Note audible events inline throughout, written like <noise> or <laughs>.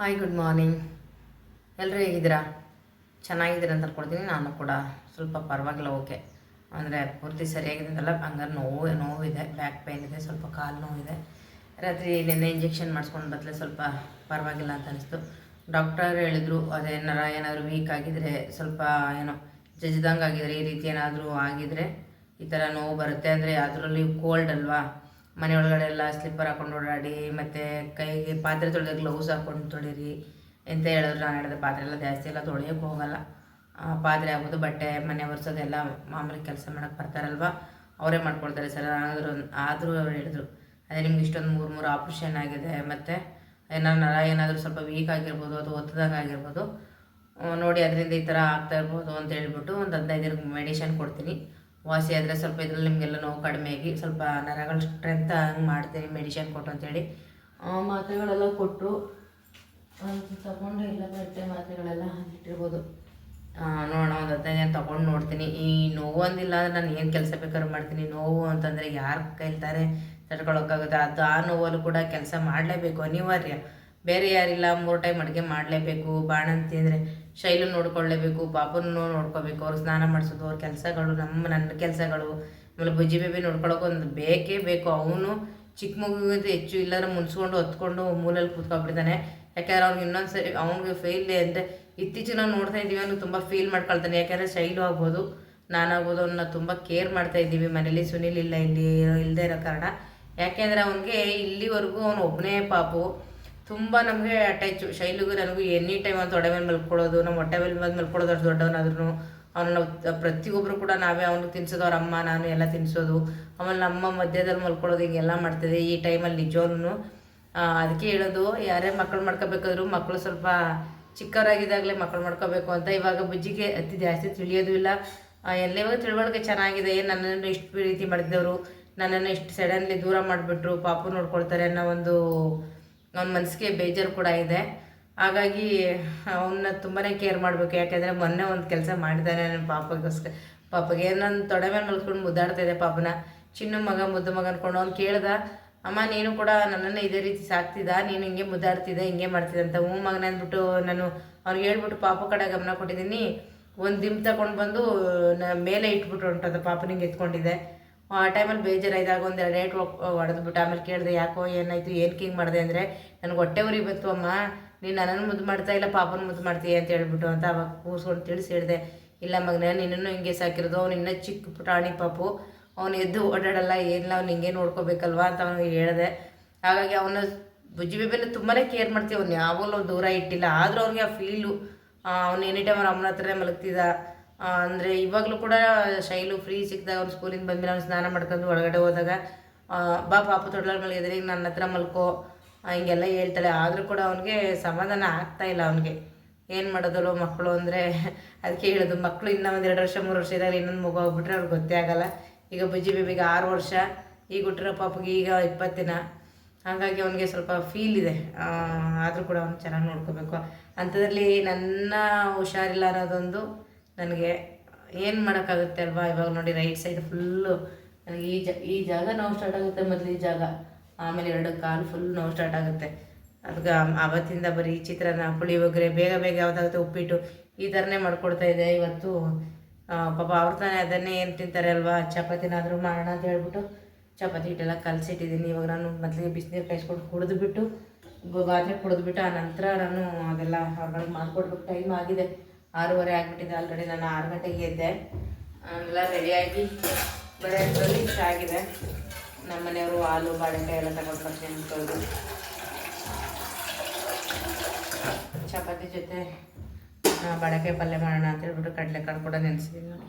Hi good morning ಎಲ್ಲರೂ ಹೇಗಿದ್ದೀರಾ? ಚೆನ್ನಾಗಿದ್ದೀರಾ ಅಂತ ಅನ್ಕೊಳ್ತೀನಿ. ನಾನು ಕೂಡ ಸ್ವಲ್ಪ ಪರವಾಗಿಲ್ಲ ಓಕೆ ಅಂದರೆ ಪೂರ್ತಿ ಸರಿಯಾಗಿದೆ ಅಂತಲ್ಲ, ಹಂಗಾರೆ ನೋವು, ನೋವಿದೆ ಬ್ಯಾಕ್ ಪೇನ್ ಇದೆ, ಸ್ವಲ್ಪ ಕಾಲು ನೋವಿದೆ. ರಾತ್ರಿ ನಿನ್ನೆ ಇಂಜೆಕ್ಷನ್ ಮಾಡಿಸ್ಕೊಂಡು ಬತ್ತಲೆ ಸ್ವಲ್ಪ ಪರವಾಗಿಲ್ಲ ಅಂತ ಅನಿಸ್ತು. ಡಾಕ್ಟರ್ ಹೇಳಿದ್ರು ಅದೇನಾರ ಏನಾದರೂ ವೀಕ್ ಆಗಿದ್ರೆ ಸ್ವಲ್ಪ ಏನೋ ಜಜ್ದಂಗೆ ಆಗಿದ್ರೆ ಈ ರೀತಿ ಏನಾದರೂ ಆಗಿದ್ರೆ ಈ ಥರ ನೋವು ಬರುತ್ತೆ. ಅಂದರೆ ಅದರಲ್ಲಿ ಕೋಲ್ಡ್ ಅಲ್ವಾ? ಮನೆ ಒಳಗಡೆ ಎಲ್ಲ ಸ್ಲಿಪ್ಪರ್ ಹಾಕೊಂಡು ಓಡಾಡಿ, ಮತ್ತು ಕೈಗೆ ಪಾತ್ರೆ ತೊಳೆದ ಗ್ಲೌಸ್ ಹಾಕೊಂಡು ತೊಳೀರಿ ಎಂತ ಹೇಳಿದ್ರು ನಾನು ಹೇಳಿದೆ ಪಾತ್ರೆ ಎಲ್ಲ ಜಾಸ್ತಿ ಎಲ್ಲ ತೊಳೆಯೋಕೆ ಹೋಗಲ್ಲ. ಪಾತ್ರೆ ಆಗೋದು ಬಟ್ಟೆ, ಮನೆ ಒರೆಸೋದೆಲ್ಲ ಮಾಮೂಲಿ ಕೆಲಸ ಮಾಡೋಕೆ ಬರ್ತಾರಲ್ವ? ಅವರೇ ಮಾಡ್ಕೊಳ್ತಾರೆ ಸರ್. ಆದರೂ ಆದರೂ ಅವ್ರು ಹೇಳಿದ್ರು, ಅದೇ ನಿಮ್ಗೆ ಇಷ್ಟೊಂದು ಮೂರು ಮೂರು ಆಪ್ರೇಷನ್ ಆಗಿದೆ, ಮತ್ತು ಏನಾರು ನರ, ಏನಾದರೂ ಸ್ವಲ್ಪ ವೀಕ್ ಆಗಿರ್ಬೋದು ಅಥವಾ ಒತ್ತದಾಗ ಆಗಿರ್ಬೋದು ನೋಡಿ ಅದರಿಂದ ಈ ಥರ ಆಗ್ತಾ ಇರ್ಬೋದು ಅಂತ ಹೇಳ್ಬಿಟ್ಟು ಒಂದು ಹದಿನೈದು ದಿನಕ್ಕೆ ಮೆಡಿಷನ್ ಕೊಡ್ತೀನಿ. ವಾಸಿ ಆದರೆ ಸ್ವಲ್ಪ ಇದರಲ್ಲಿ ನಿಮಗೆಲ್ಲ ನೋವು ಕಡಿಮೆ ಆಗಿ ಸ್ವಲ್ಪ ನರಗಳ ಸ್ಟ್ರೆಂತ್ ಹಂಗೆ ಮಾಡ್ತೀನಿ ಮೆಡಿಷನ್ ಕೊಟ್ಟು ಅಂತೇಳಿ ಮಾತ್ರೆಗಳೆಲ್ಲ ಕೊಟ್ಟರು ತಗೊಂಡು ಇಲ್ಲ ಬಟ್ಟೆ ಮಾತ್ರೆಗಳೆಲ್ಲ ಇಟ್ಟಿರ್ಬೋದು ಆ, ನೋಡೋಣ ಒಂದು ದಿನ ತೊಗೊಂಡು ನೋಡ್ತೀನಿ. ಈ ನೋವು ಅಂದಿಲ್ಲ ಅಂದರೆ ನಾನು ಏನು ಕೆಲಸ ಬೇಕಾದ್ರೂ ಮಾಡ್ತೀನಿ. ನೋವು ಅಂತಂದರೆ ಯಾರು ಕೈಲ್ತಾರೆ ತಡ್ಕೊಳಕ್ಕಾಗುತ್ತೆ? ಅದು ಆ ನೋವಲ್ಲೂ ಕೂಡ ಕೆಲಸ ಮಾಡಲೇಬೇಕು ಅನಿವಾರ್ಯ. ಬೇರೆ ಯಾರಿಲ್ಲ ಮೂರು ಟೈಮ್ ಅಡುಗೆ ಮಾಡಲೇಬೇಕು. ಬಾಣಂತಿ ಅಂದರೆ ಶೈಲು ನೋಡ್ಕೊಳ್ಳೇಬೇಕು, ಪಾಪನೂ ನೋಡ್ಕೋಬೇಕು, ಅವ್ರು ಸ್ನಾನ ಮಾಡಿಸೋದು, ಅವ್ರ ಕೆಲಸಗಳು, ನಮ್ಮ ನನ್ನ ಕೆಲಸಗಳು. ಆಮೇಲೆ ಬುಜ್ಜಿ ಬೇಬಿ ನೋಡ್ಕೊಳ್ಳೋಕೆ ಒಂದು ಬೇಕೇ ಬೇಕು. ಅವನು ಚಿಕ್ಕ ಮಗುವಿಗಿಂತ ಹೆಚ್ಚು ಇಲ್ಲಾರ ಮುನ್ಸ್ಕೊಂಡು ಹೊತ್ಕೊಂಡು ಮೂಲಲ್ಲಿ ಕೂತ್ಕೊಂಡ್ಬಿಡ್ತಾನೆ. ಯಾಕೆಂದ್ರೆ ಅವ್ನಿಗೆ ಇನ್ನೊಂದು ಸರಿ ಅವ್ನಿಗೆ ಫೇಲ್ ಅಂದರೆ ಇತ್ತೀಚಿನ ನಾವು ನೋಡ್ತಾ ಇದ್ದೀವಿ ಅವನು ತುಂಬ ಫೀಲ್ ಮಾಡ್ಕೊಳ್ತಾನೆ. ಯಾಕೆಂದರೆ ಶೈಲು ಆಗ್ಬೋದು, ನಾನಾಗ್ಬೋದು ಅವನ್ನ ತುಂಬ ಕೇರ್ ಮಾಡ್ತಾ ಇದ್ದೀವಿ ಮನೇಲಿ. ಸುನಿಲ್ ಇಲ್ಲ ಇಲ್ಲಿ ಇಲ್ಲದೆ ಇರೋ ಕಾರಣ. ಯಾಕೆಂದರೆ ಅವನಿಗೆ ಇಲ್ಲಿವರೆಗೂ ಅವನು ಒಬ್ಬನೇ ಪಾಪು. ತುಂಬ ನಮಗೆ ಅಟ್ಯಾಚು ಶೈಲಿಗೂ ನನಗೂ ಎನಿ ಟೈಮ್ ಅವ್ನು ತೊಡೆ ಮೇಲೆ ಮಲ್ಕೊಳ್ಳೋದು ನಮ್ಮ ಹೊಟ್ಟೆ ಮೇಲೆ ಬಂದು ಮಲ್ಕೊಳ್ಳೋದು ಅಷ್ಟು ದೊಡ್ಡವನಾದ್ರೂ ಅವನು ನಾವು ಪ್ರತಿಯೊಬ್ಬರು ಕೂಡ ನಾವೇ ಅವ್ನಿಗೆ ತಿನ್ಸೋದು, ಅವ್ರ ಅಮ್ಮ, ನಾನು ಎಲ್ಲ ತಿನ್ಸೋದು. ಆಮೇಲೆ ನಮ್ಮ ಮಧ್ಯದಲ್ಲಿ ಮಲ್ಕೊಳ್ಳೋದು ಹಿಂಗೆಲ್ಲ ಮಾಡ್ತಿದ್ದೆ ಈ ಟೈಮಲ್ಲಿ ನಿಜವೂ ಅದಕ್ಕೆ ಹೇಳೋದು, ಯಾರೇ ಮಕ್ಕಳು ಮಾಡ್ಕೋಬೇಕಾದ್ರು ಮಕ್ಕಳು ಸ್ವಲ್ಪ ಚಿಕ್ಕವರಾಗಿದ್ದಾಗಲೇ ಮಕ್ಕಳು ಮಾಡ್ಕೋಬೇಕು ಅಂತ ಇವಾಗ ಬುಜ್ಜಿಗೆ ಅತಿ ಜಾಸ್ತಿ ತಿಳಿಯೋದು ಇಲ್ಲ. ಎಲ್ಲ ಇವಾಗ ತಿಳುವಳಿಕೆ ಚೆನ್ನಾಗಿದೆ ನನ್ನನ್ನು ಇಷ್ಟು ರೀತಿ ಮಾಡಿದವರು ನನ್ನನ್ನು ಇಷ್ಟು ಸಡನ್ಲಿ ದೂರ ಮಾಡಿಬಿಟ್ರು, ಪಾಪು ನೋಡ್ಕೊಳ್ತಾರೆ ಅನ್ನೋ ಒಂದು ಅವನ ಮನಸ್ಸಿಗೆ ಬೇಜಾರು ಕೂಡ ಇದೆ. ಹಾಗಾಗಿ ಅವನ್ನ ತುಂಬಾ ಕೇರ್ ಮಾಡಬೇಕು. ಯಾಕೆಂದರೆ ಮೊನ್ನೆ ಒಂದು ಕೆಲಸ ಮಾಡಿದ್ದಾನೆ ನನ್ನ ಪಾಪಗೋಸ್ಕರ. ಪಾಪಗೆ ನನ್ನ ತೊಡೆ ಮೇಲೆ ಮಲ್ಕೊಂಡು ಮುದ್ದಾಡ್ತಾ ಇದೆ ಪಾಪನ. ಚಿನ್ನ ಮಗ, ಮುದ್ದ ಮಗ ಅಂದ್ಕೊಂಡು ಅವ್ನು ಕೇಳ್ದ, ಅಮ್ಮ, ನೀನು ಕೂಡ ನನ್ನನ್ನು ಇದೇ ರೀತಿ ಸಾಕ್ತಿದ್ದ? ನೀನು ಹಿಂಗೆ ಮುದ್ದಾಡ್ತಿದ್ದೆ? ಹಿಂಗೆ ಮಾಡ್ತಿದ್ದೆ? ಅಂತ ಹ್ಞೂ ಮಗನ ಅಂದ್ಬಿಟ್ಟು ನಾನು ಅವ್ನಿಗೆ ಹೇಳ್ಬಿಟ್ಟು ಪಾಪ ಕಡೆ ಗಮನ ಕೊಟ್ಟಿದ್ದೀನಿ. ಒಂದು ದಿಮ್ ತಗೊಂಡು ಬಂದು ಮೇಲೆ ಇಟ್ಬಿಟ್ಟು ಹೊಂಟದ ಪಾಪನಿಗೆ ಎತ್ಕೊಂಡಿದ್ದೆ. ಆ ಟೈಮಲ್ಲಿ ಬೇಜಾರಾಯ್ದಾಗ ಒಂದು ಎರಡು ಏಟ್ ಹೊಡೆದ್ಬಿಟ್ಟು ಆಮೇಲೆ ಕೇಳಿದೆ, ಯಾಕೋ ಏನಾಯಿತು? ಏನು ಹಿಂಗೆ ಮಾಡಿದೆ ಅಂದರೆ? ನನಗೆ ಹೊಟ್ಟೆ ಉರಿ ಬಂತು ಅಮ್ಮ. ನೀನು ನನ್ನನ್ನು ಮುದ್ದು ಮಾಡ್ತಾ ಇಲ್ಲ ಪಾಪನ ಮುದ್ದು ಮಾಡ್ತೀಯ? ಅಂತ ಹೇಳ್ಬಿಟ್ಟು ಅಂತ ಅವಾಗ ಕೂಸ್ಕೊಂಡು ತಿಳಿಸಿ ಹೇಳಿದೆ, ಇಲ್ಲ ಮಗನ, ನಿನ್ನನ್ನು ಹಿಂಗೆ ಸಾಕಿರೋದು, ಅವ್ನು ಇನ್ನೂ ಚಿಕ್ಕ ಪುಟಾಣಿ ಪಾಪು. ಅವ್ನು ಎದ್ದು ಓಡಾಡಲ್ಲ, ಏನಿಲ್ಲ, ಅವ್ನು ಹಿಂಗೆ ನೋಡ್ಕೋಬೇಕಲ್ವಾ? ಅಂತ ಅವನಿಗೆ ಹೇಳಿದೆ. ಹಾಗಾಗಿ ಅವನ ಬುಜ್ಜಿ ಬೇಬೆನ ತುಂಬಾ ಕೇರ್ ಮಾಡ್ತೀವಿ ಅವ್ನು ಯಾವಾಗಲೂ ದೂರ ಇಟ್ಟಿಲ್ಲ. ಆದರೂ ಅವ್ನಿಗೆ ಆ ಫೀಲು ಅವ್ನು ಎನಿ ಟೈಮ್ ಅವ್ರ ಅಮ್ಮನ ಹತ್ರನೇ ಮಲಗ್ತಿದ್ದ ಅಂದರೆ ಇವಾಗಲೂ ಕೂಡ ಶೈಲು ಫ್ರೀ ಸಿಕ್ಕಿದಾಗ ಅವ್ನು ಸ್ಕೂಲಿಂದ ಬಂದ್ಮೇಲೆ ಅವ್ನು ಸ್ನಾನ ಮಾಡ್ಕೊಂಡು ಒಳಗಡೆ ಹೋದಾಗ ಬಾ ಪಾಪ ಮಲಗಿದ್ರೆ ಈಗ ನನ್ನ ಹತ್ರ ಮಲ್ಕೋ ಹಿಂಗೆಲ್ಲ ಹೇಳ್ತಾಳೆ. ಆದರೂ ಕೂಡ ಅವನಿಗೆ ಸಮಾಧಾನ ಆಗ್ತಾ ಇಲ್ಲ ಅವನಿಗೆ. ಏನು ಮಾಡೋದಲ್ಲೋ ಮಕ್ಕಳು ಅಂದರೆ ಅದಕ್ಕೆ ಹೇಳೋದು ಮಕ್ಕಳು ಇನ್ನೂ ಒಂದು ಎರಡು ವರ್ಷ, ಮೂರು ವರ್ಷ ಇದ್ದಾಗ ಇನ್ನೊಂದು ಮಗು ಹೋಗ್ಬಿಟ್ರೆ ಅವ್ರಿಗೆ ಗೊತ್ತೇ ಆಗಲ್ಲ. ಈಗ ಬುಜ್ಜಿ ಬೇಬಿಗೆ ಆರು ವರ್ಷ, ಈಗ ಹುಟ್ಟಿರೋ ಪಾಪಗೆ ಈಗ ಇಪ್ಪತ್ತು ದಿನ. ಹಾಗಾಗಿ ಅವನಿಗೆ ಸ್ವಲ್ಪ ಫೀಲ್ ಇದೆ. ಆದರೂ ಕೂಡ ಅವ್ನು ಚೆನ್ನಾಗಿ ನೋಡ್ಕೋಬೇಕು. ಅಂಥದ್ರಲ್ಲಿ ನನ್ನ ಹುಷಾರಿಲ್ಲ ಅನ್ನೋದೊಂದು ನನಗೆ ಏನು ಮಾಡೋಕ್ಕಾಗುತ್ತೆ ಅಲ್ವಾ? ಇವಾಗ ನೋಡಿ ರೈಟ್ ಸೈಡ್ ಫುಲ್ಲು ನನಗೆ ಈ ಜ ಈ ಜಾಗ ನೋವು ಸ್ಟಾರ್ಟ್ ಆಗುತ್ತೆ ಮೊದಲು ಈ ಜಾಗ. ಆಮೇಲೆ ಎರಡು ಕಾಲು ಫುಲ್ ನೋವು ಸ್ಟಾರ್ಟ್ ಆಗುತ್ತೆ. ಅದಕ್ಕೆ ಆವತ್ತಿಂದ ಬರೀ ಚಿತ್ರಾನ್ನ ಪುಳಿಯೋಗರೆ ಬೇಗ ಬೇಗ ಯಾವುದಾಗುತ್ತೆ ಉಪ್ಪಿಟ್ಟು ಈ ಥರನೇ ಮಾಡ್ಕೊಡ್ತಾ ಇದೆ ಇವತ್ತು ಪಾಪ ಅವ್ರ ತಾನೇ ಅದನ್ನೇ ಏನು ತಿಂತಾರೆ ಅಲ್ವಾ? ಚಪಾತಿನಾದರೂ ಮಾಡೋಣ ಅಂತ ಹೇಳ್ಬಿಟ್ಟು ಚಪಾತಿ ಹಿಟ್ಟೆಲ್ಲ ಕಲಸಿಟ್ಟಿದ್ದೀನಿ. ಇವಾಗ ನಾನು ಮೊದಲಿಗೆ ಬಿಸಿನೀರು ಕಾಯಿಸ್ಕೊಂಡು ಕುಡಿದ್ಬಿಟ್ಟು ಗಾತ್ರೆ ಕುಡಿದ್ಬಿಟ್ಟು, ಆ ನಂತರ ನಾನು ಅದೆಲ್ಲ ಅವ್ರಿಗೆ ಮಾಡಿಕೊಡ್ಬೇಕು. ಟೈಮ್ ಆಗಿದೆ. ಆರೂವರೆ ಆಗಿಬಿಟ್ಟಿದೆ ಆಲ್ರೆಡಿ ನಾನು ಆರು ಗಂಟೆಗೆ ಎದ್ದೆ. ಎಲ್ಲ ರೆಡಿಯಾಗಿ ಬರೋದ್ರಲ್ಲಿ ಇಷ್ಟ ಆಗಿದೆ. ನಮ್ಮ ಮನೆಯವರು ಹಾಲು, ಬಾಳೆಕಾಯಿ ಎಲ್ಲ ತಗೊಂಡು ಬರ್ತೀನಿ ಅಂದ್ಕೊಳ್ಳೋದು ಚಪಾತಿ ಜೊತೆ ಬಾಳೆಕಾಯಿ ಪಲ್ಯ ಮಾಡೋಣ ಅಂತ ಹೇಳ್ಬಿಟ್ಟು ಕಡಲೆಕಾಳು ಕೂಡ ನೆನೆಸಿದ್ದೀನಿ ನೋಡಿ.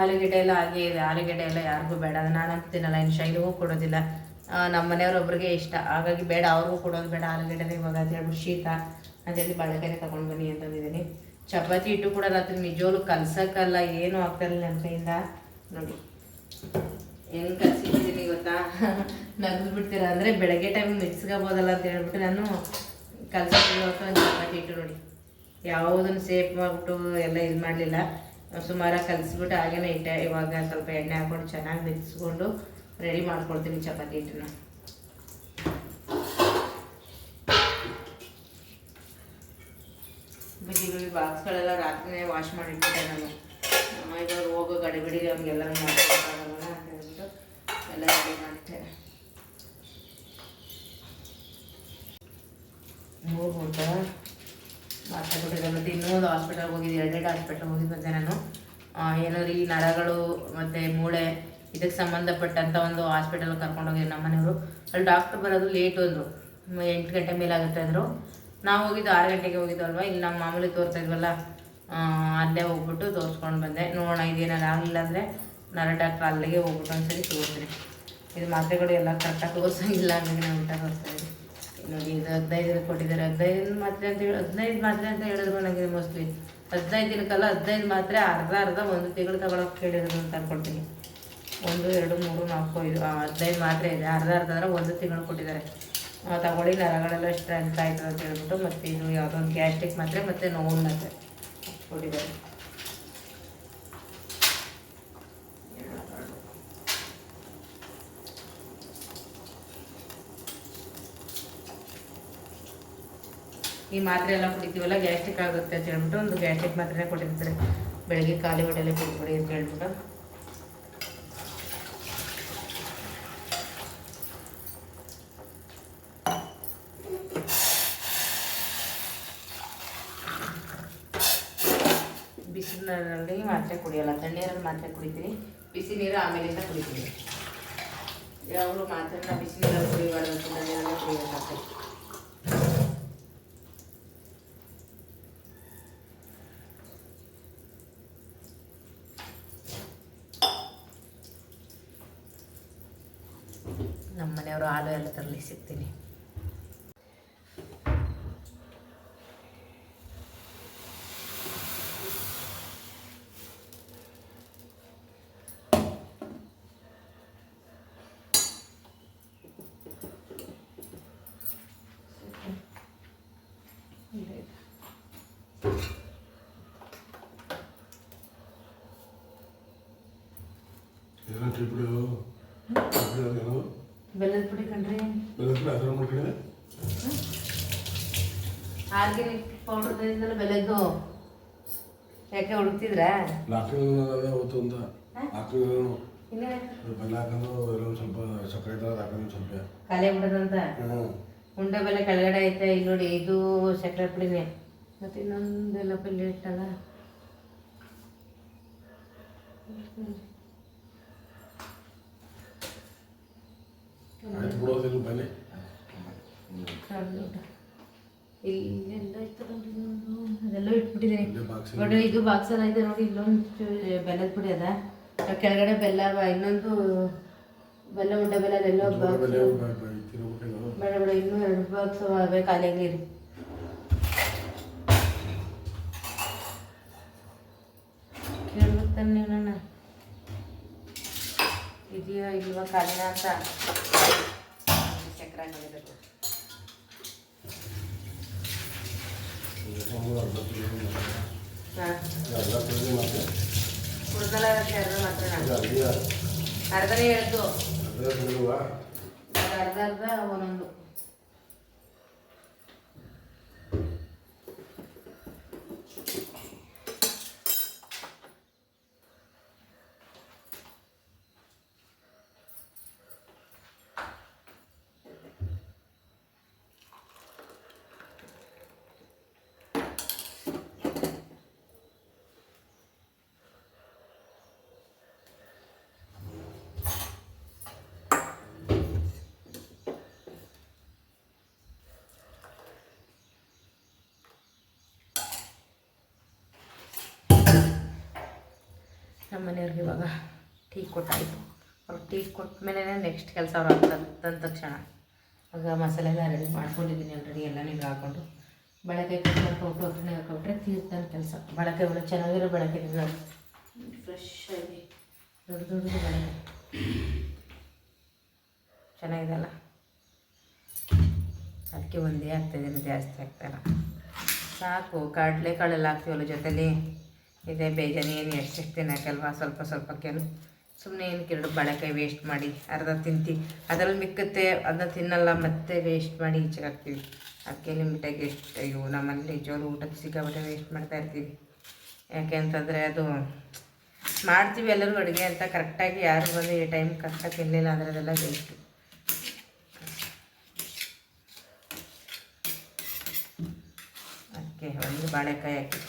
ಆಲೂಗೆಡ್ಡೆ ಎಲ್ಲ ಹಾಗೆ ಇದೆ. ಆಲೂಗೆಡ್ಡೆ ಎಲ್ಲ ಯಾರಿಗೂ ಬೇಡ. ಅಂತೀನಲ್ಲ ತಿನ್ನಲ್ಲ. ಇನ್ನು ಶೈಲಿಗೂ ಕೊಡೋದಿಲ್ಲ. ನಮ್ಮ ಮನೆಯವ್ರೊಬ್ರಿಗೆ ಇಷ್ಟ. ಹಾಗಾಗಿ ಬೇಡ, ಅವ್ರಿಗೂ ಕೊಡೋದು ಬೇಡ. ಆಲೂಗಡ್ಡೆ ಇವಾಗ ಅಂತ ಹೇಳ್ಬಿಟ್ಟು ಶೀತ. ಅಂತೇಳಿ ಬಾಳೆಕಾಯಿ ತಗೊಂಡು ಬನ್ನಿ ಅಂತಂದಿದ್ದೀನಿ ಚಪಾತಿ ಹಿಟ್ಟು ಕೂಡ ರಾತ್ರಿ ನಿಜವಾಗ್ಲೂ ಕಲ್ಸಕ್ಕಲ್ಲ, ಏನೂ ಆಗ್ತಾಯಿಲ್ಲ ನನ್ನ ಕೈಯಿಂದ. ನೋಡಿ. ಹೆಂಗೆ ಕಲ್ಸಿದ್ದೀನಿ ಗೊತ್ತಾ? <laughs> ನಗದ್ಬಿಡ್ತೀರ ಬಿಡ್ತೀರಾ ಅಂದರೆ ಬೆಳಗ್ಗೆ ಟೈಮ್ ಮಿಕ್ಸ್ಗಬೋದಲ್ಲ ಅಂತ ಹೇಳ್ಬಿಟ್ಟು ನಾನು ಕಲ್ಸಕ್ಕೆ ಚಪಾತಿ ಹಿಟ್ಟು ನೋಡಿ. ಯಾವುದನ್ನು ಸೇಫ್ ಮಾಡಿಬಿಟ್ಟು ಎಲ್ಲ ಇದು ಮಾಡಲಿಲ್ಲ. ಸುಮಾರಾಗಿ ಕಲಿಸ್ಬಿಟ್ಟು ಹಾಗೇನೆ ಇಟ್ಟೆ. ಇವಾಗ ಸ್ವಲ್ಪ ಎಣ್ಣೆ ಹಾಕ್ಕೊಂಡು ಚೆನ್ನಾಗಿ ಮಿಕ್ಸ್ಕೊಂಡು ರೆಡಿ ಮಾಡ್ಕೊಳ್ತೀನಿ ಚಪಾತಿ ಹಿಟ್ಟನ್ನು. ಬಿಸಿ ಬಾಕ್ಸ್ಗಳೆಲ್ಲ ರಾತ್ರಿನೇ ವಾಶ್ ಮಾಡಿಟ್ಬಿಟ್ಟೆ ನಾನು. ಇವಾಗ ಹೋಗೋ ಗಡಿಬಿಡಿ ಅವ್ರಿಗೆಲ್ಲ ಮಾಡ್ಕೊಳಕ್ಕಾಗಲ್ಲ ಅಂತ ಹೇಳ್ಬಿಟ್ಟು ಎಲ್ಲ ರೆಡಿ ಮಾಡಿಟ್ಟೆ. ಹೋಗ್ಬಿಟ್ಟು. ಮಾತಾಡ್ಬಿಟ್ಟಿದೆ ಮತ್ತು ಇನ್ನೂ ಒಂದು ಹಾಸ್ಪಿಟಲ್ಗೆ ಹೋಗಿದ್ದೆ ಎರಡೆರಡು ಹಾಸ್ಪಿಟಲ್ ಹೋಗಿ ಬಂದೆ ನಾನು ಏನೋ ರೀ ನರಗಳು, ಮತ್ತು ಮೂಳೆ ಇದಕ್ಕೆ ಸಂಬಂಧಪಟ್ಟಂಥ ಒಂದು ಹಾಸ್ಪಿಟಲ್ ಕರ್ಕೊಂಡೋಗಿದ್ರು ನಮ್ಮ ಮನೆಯವರು. ಅಲ್ಲಿ ಡಾಕ್ಟ್ರ್ ಬರೋದು ಲೇಟ್ ಅಂದರು. ಎಂಟು ಗಂಟೆ ಮೇಲಾಗುತ್ತೆ ಅಂದರು. ನಾವು ಹೋಗಿದ್ದು ಆರು ಗಂಟೆಗೆ ಹೋಗಿದ್ದು ಅಲ್ವಾ ಇಲ್ಲಿ ನಮ್ಮ ಮಾಮೂಲಿ ತೋರ್ತಾ ಇದ್ವಲ್ಲ ಅಲ್ಲೇ ಹೋಗ್ಬಿಟ್ಟು ತೋರಿಸ್ಕೊಂಡು ಬಂದೆ. ನೋಡೋಣ ಇದೇನಾರು ಆಗಲಿಲ್ಲ ಅಂದರೆ ನರ ಡಾಕ್ಟ್ರ್ ಅಲ್ಲಿಗೆ ಹೋಗ್ಬಿಟ್ಟು ಒಂದ್ಸರಿ ತೋರಿಸ್ತೀನಿ ಇದು ಮಾತ್ರೆಗಳು ಎಲ್ಲ ಕರೆಕ್ಟಾಗಿ ತೋರಿಸಂಗಿಲ್ಲ ಹಂಗಾಗಿ ನಾನು ಊಟ ಇದ್ದೀನಿ ನೋಡಿ, ಇದು ಹದಿನೈದು ದಿನ ಕೊಟ್ಟಿದ್ದಾರೆ. ಹದಿನೈದು ಮಾತ್ರೆ ಅಂತ ಹೇಳಿ, ಹದಿನೈದು ಮಾತ್ರೆ ಅಂತ ಹೇಳಿದ್ರು ನನಗೆ ಮೋಸ್ಟ್ಲಿ ಹದಿನೈದು ದಿನಕ್ಕಲ್ಲ, ಹದಿನೈದು ಮಾತ್ರೆ ಅರ್ಧ ಅರ್ಧ ಒಂದು ತಿಂಗಳು ತಗೊಳಕ್ಕೆ ಕೇಳಿರೋದು ಅಂತ ಅನ್ಕೊಳ್ತೀನಿ. ಒಂದು, ಎರಡು, ಮೂರು, ನಾಲ್ಕು, ಐದು ಹದಿನೈದು ಮಾತ್ರೆ ಇದೆ. ಅರ್ಧ ಅರ್ಧ ಅಂದರೆ ಒಂದು ತಿಂಗಳು ಕೊಟ್ಟಿದ್ದಾರೆ. ತಗೊಳ್ಳಿ, ನರಗಳೆಲ್ಲ ಸ್ಟ್ರೆಂತ್ ಆಯಿತು ಅಂತ ಹೇಳ್ಬಿಟ್ಟು ಮತ್ತು ಇದು ಯಾವುದೋ ಒಂದು ಗ್ಯಾಸ್ಟ್ರಿಕ್ ಮಾತ್ರೆ ಮತ್ತು ನೋವು ಮಾತ್ರೆ ಕೊಟ್ಟಿದ್ದಾರೆ. ಈ ಮಾತ್ರೆ ಎಲ್ಲ ಕುಡಿತೀವಲ್ಲ, ಗ್ಯಾಸ್ಟ್ರಿಕ್ ಆಗುತ್ತೆ ಅಂತ ಹೇಳ್ಬಿಟ್ಟು ಒಂದು ಗ್ಯಾಸ್ಟ್ರಿಕ್ ಮಾತ್ರೆ ಕೊಟ್ಟಿರ್ತಾರೆ. ಬೆಳಗ್ಗೆ ಖಾಲಿ ಹೊಟ್ಟೆಲೆ ಕುಡಿಬಿಡಿ ಅಂತ ಹೇಳ್ಬಿಟ್ಟು. ಬಿಸಿ ನೀರಲ್ಲಿ ಮಾತ್ರೆ ಕುಡಿಯಲ್ಲ ತಣ್ಣೀರಲ್ಲಿ ಮಾತ್ರೆ ಕುಡಿತೀನಿ ಬಿಸಿ ನೀರು ಆಮೇಲಿಂದ ಕುಡಿತೀನಿ ಯಾವಾಗಲೂ ಮಾತ್ರೆ ಬಿಸಿ ನೀರಲ್ಲಿ ಕುಡಿಬಾರ್ದು ತಣ್ಣೀರಲ್ಲೇ ಕುಡಿಬೇಕಾಗ್ತದೆ ನಮ್ಮ ಮನೆಯವರು ಹಾಲು ಎಲ್ಲ ತರಲಿ ಸಿಗ್ತೀನಿ. ಬೆಲ್ಲದ ಪುಡಿ ಮಾಡ್ಕೊಂಡೆ ಆರ್ಗ್ಯಾನಿಕ್ ಪೌಡರ್ ತಂದಿದ್ದಲ್ಲ ಬೆಲ್ಲದ್ದು ಯಾಕೆ ಹುಡುಕ್ತಿದ್ರ? ಲಾಕ್ಡೌನ್ ಅವತ್ತು ಒಂದು ಬೆಲ್ಲ ಹಾಕೊಂಡು ಎಲ್ಲ ಒಂದು ಸ್ವಲ್ಪ ಸಕ್ಕರೆ ಥರ ಹಾಕೊಂಡು ಸ್ವಲ್ಪ. ಉಂಡೆ ಬೆಲ್ಲ ಕೆಳಗಡೆ ಐತೆ. ಇಲ್ಲಿ ನೋಡಿ ಇದು ಸಕ್ಕರೆ ಪುಡಿನೇ. ಮತ್ತು ಇನ್ನೊಂದೆಲ್ಲ ಪಲ್ಯ ಇಟ್ಟಲ್ಲ? ಇಲ್ಲೆಲ್ಲ. ಅದೆಲ್ಲ ಇಟ್ಬಿಟ್ಟಿದ್ದೀನಿ ನೋಡಿ ಇದು ಬಾಕ್ಸಲ್ಲಿ ಐತೆ ನೋಡಿ ಇಲ್ಲೊಂದು ಬೆಲ್ಲದ ಪುಡಿ ಅದ. ಕೆಳಗಡೆ ಬೆಲ್ಲ ಇನ್ನೊಂದು ಬೆಲ್ಲ ಉಂಡೆ ಬೆಲ್ಲ ಅದೆಲ್ಲ ಬೇಡ ಬೇಡ ಇನ್ನೂ ಎರಡು ಬಾಕ್ಸ್ ಅವೇ ಖಾಲಿಯಾಗಿ ಕೇಳ್ಬೇಕು ತಾನೆ ನೀವು ನನ್ನ. ಇದೆಯೋ ಇಲ್ವಾ ಕಾಲಿನ ಅಂತ. ಚಕ್ರ ನೋಡಬೇಕು. ಅರ್ಧನೇ ಅದು ಅರ್ಧ ಅರ್ಧ ಒಂದೊಂದು. ನಮ್ಮ ಮನೆಯವ್ರಿಗೆ ಇವಾಗ ಟೀ ಕೊಟ್ಟಾಯಿತು. ಅವ್ರು ಟೀ ಕೊಟ್ಟ ಮೇಲೆ ನೆಕ್ಸ್ಟ್ ಕೆಲಸ ಅವ್ರು ಆಗ್ತದೆ ತಂದ ತಕ್ಷಣ ಆಗ ಮಸಾಲೆ ಎಲ್ಲ ರೆಡಿ ಮಾಡ್ಕೊಂಡಿದ್ದೀನಿ ಆಲ್ರೆಡಿ ಎಲ್ಲ ನೀರು ಹಾಕ್ಕೊಂಡು ಬಳಕೆ ಕೊಟ್ಟು ಒಟ್ಟನೆ ಹಾಕೊಬಿಟ್ರೆ ತೀರ್ತಾನೆ ಕೆಲಸ. ಬಳಕೆ ಒಳ್ಳೆ ಚೆನ್ನಾಗಿರೋ ಬಳಕೆ ಫ್ರೆಶ್ ಆಗಿ. ದೊಡ್ಡ ದೊಡ್ಡದು ಬಳಕೆ. ಚೆನ್ನಾಗಿದೆಲ್ಲ ಅದಕ್ಕೆ ಒಂದೇ ಆಗ್ತಾಯಿದೆ ಜಾಸ್ತಿ ಆಗ್ತಾಯಿಲ್ಲ ಸಾಕು ಕಡಲೆಕಾಳೆಲ್ಲ ಹಾಕ್ತೀವಲ್ಲ ಜೊತೆಲಿ? ಇದೇ ಬೇಜಾರು ಏನು ಎಷ್ಟು ಎಷ್ಟು ಸ್ವಲ್ಪ ಸ್ವಲ್ಪ ಕೆಲವು ಸುಮ್ಮನೆ ಏನು ಎರಡು ಬಾಳೆಕಾಯಿ ವೇಸ್ಟ್ ಮಾಡಿ, ಅರ್ಧ ತಿಂತಿ. ಅದರಲ್ಲಿ ಮಿಕ್ಕತ್ತೆ ಅದನ್ನ ತಿನ್ನಲ್ಲ, ಮತ್ತೆ ವೇಸ್ಟ್ ಮಾಡಿ ಈಚೆಗೆ ಹಾಕ್ತೀವಿ. ಅದಕ್ಕೆ ಲಿಮಿಟಾಗಿ ಎಷ್ಟು ಅಯ್ಯೋ, ನಮ್ಮಲ್ಲಿ ಜೋರು ಊಟಕ್ಕೆ ಸಿಕ್ಕಾಬಿಟ್ಟೆ ವೇಸ್ಟ್ ಮಾಡ್ತಾ ಇರ್ತೀವಿ. ಯಾಕೆ ಅಂತಂದರೆ ಅದು ಮಾಡ್ತೀವಿ ಎಲ್ಲರೂ ಅಡುಗೆ ಅಂತ ಕರೆಕ್ಟಾಗಿ ಯಾರು ಬಂದು ಈ ಟೈಮ್ ಕರೆಕ್ಟಾಗಿ ತಿನ್ನಲಿಲ್ಲ ಅಂದರೆ ಅದೆಲ್ಲ ವೇಸ್ಟು ಅದಕ್ಕೆ ಒಂದು ಬಾಳೆಕಾಯಿ ಹಾಕಿ.